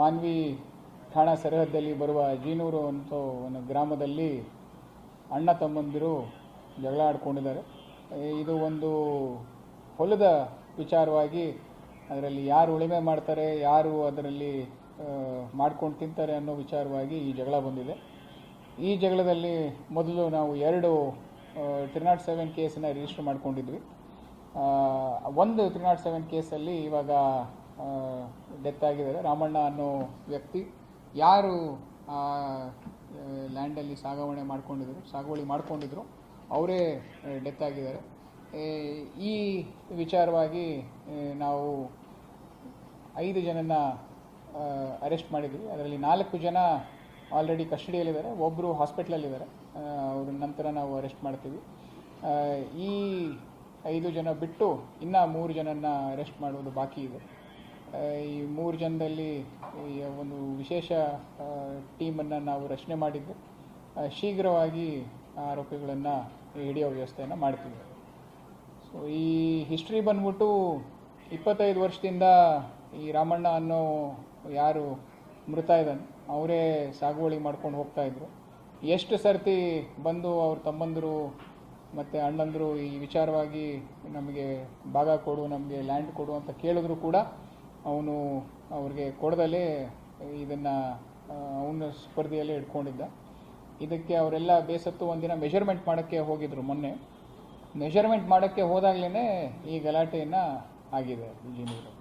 ಮಾನ್ವಿ ಠಾಣಾ ಸರಹದ್ದಲ್ಲಿ ಬರುವ ಜೀನೂರು ಅಂತ ಒಂದು ಗ್ರಾಮದಲ್ಲಿ ಅಣ್ಣ ತಮ್ಮಂದಿರು ಜಗಳ ಆಡ್ಕೊಂಡಿದ್ದಾರೆ. ಇದು ಒಂದು ಹೊಲದ ವಿಚಾರವಾಗಿ ಅದರಲ್ಲಿ ಯಾರು ಉಳಿಮೆ ಮಾಡ್ತಾರೆ, ಯಾರು ಅದರಲ್ಲಿ ಮಾಡ್ಕೊಂಡು ತಿಂತಾರೆ ಅನ್ನೋ ವಿಚಾರವಾಗಿ ಈ ಜಗಳ ಬಂದಿದೆ. ಈ ಜಗಳದಲ್ಲಿ ಮೊದಲು ನಾವು ಎರಡು ತ್ರೀ ನಾಟ್ ಸೆವೆನ್ ಕೇಸನ್ನ ರಿಜಿಸ್ಟರ್ ಮಾಡ್ಕೊಂಡಿದ್ವಿ. ಒಂದು ತ್ರೀ ನಾಟ್ ಸೆವೆನ್ ಕೇಸಲ್ಲಿ ಇವಾಗ ಡೆತ್ ಆಗಿದ್ದಾರೆ ರಾಮಣ್ಣ ಅನ್ನೋ ವ್ಯಕ್ತಿ. ಯಾರು ಆ ಲ್ಯಾಂಡಲ್ಲಿ ಸಾಗವಣೆ ಮಾಡ್ಕೊಂಡಿದ್ರು, ಸಾಗುವಳಿ ಮಾಡ್ಕೊಂಡಿದ್ರು, ಅವರೇ ಡೆತ್ ಆಗಿದ್ದಾರೆ. ಈ ವಿಚಾರವಾಗಿ ನಾವು ಐದು ಜನನ ಅರೆಸ್ಟ್ ಮಾಡಿದ್ವಿ. ಅದರಲ್ಲಿ ನಾಲ್ಕು ಜನ ಆಲ್ರೆಡಿ ಕಸ್ಟಡಿಯಲ್ಲಿದ್ದಾರೆ ಒಬ್ಬರು ಹಾಸ್ಪಿಟ್ಲಲ್ಲಿದ್ದಾರೆ ಅವ್ರ ನಂತರ ನಾವು ಅರೆಸ್ಟ್ ಮಾಡ್ತೀವಿ. ಈ ಐದು ಜನ ಬಿಟ್ಟು ಇನ್ನೂ ಮೂರು ಜನನ ಅರೆಸ್ಟ್ ಮಾಡುವುದು ಬಾಕಿ ಇದೆ. ಈ ಮೂರು ಜನದಲ್ಲಿ ಒಂದು ವಿಶೇಷ ಟೀಮನ್ನು ನಾವು ರಚನೆ ಮಾಡಿದ್ದು ಶೀಘ್ರವಾಗಿ ಆರೋಪಿಗಳನ್ನು ಹಿಡಿಯೋ ವ್ಯವಸ್ಥೆಯನ್ನು ಮಾಡ್ತೀವಿ. ಸೊ ಈ ಹಿಸ್ಟ್ರಿ ಬಂದ್ಬಿಟ್ಟು ಇಪ್ಪತ್ತೈದು ವರ್ಷದಿಂದ ಈ ರಾಮಣ್ಣ ಅನ್ನೋ ಯಾರು ಮೃತ ಇದ್ದಾನೆ, ಅವರೇ ಸಾಗುವಳಿ ಮಾಡ್ಕೊಂಡು ಹೋಗ್ತಾಯಿದ್ರು ಎಷ್ಟು ಸರ್ತಿ ಬಂದು ಅವ್ರ ತಮ್ಮಂದರು ಮತ್ತು ಅಣ್ಣಂದರು ಈ ವಿಚಾರವಾಗಿ ನಮಗೆ ಭಾಗ ಕೊಡು, ನಮಗೆ ಲ್ಯಾಂಡ್ ಕೊಡು ಅಂತ ಕೇಳಿದ್ರು ಕೂಡ ಅವನು ಅವ್ರಿಗೆ ಕೊಡದಲ್ಲೇ ಇದನ್ನು ಅವನ ಸ್ಪರ್ಧೆಯಲ್ಲೇ ಇಟ್ಕೊಂಡಿದ್ದ. ಇದಕ್ಕೆ ಅವರೆಲ್ಲ ಬೇಸತ್ತು ಒಂದಿನ ಮೆಷರ್ಮೆಂಟ್ ಮಾಡೋಕ್ಕೆ ಹೋಗಿದ್ರು ಮೊನ್ನೆ. ಮೆಷರ್ಮೆಂಟ್ ಮಾಡೋಕ್ಕೆ ಹೋದಾಗಲೇ ಈ ಗಲಾಟೆಯನ್ನು ಆಗಿದೆ ಇಂಜಿನಿಯರ್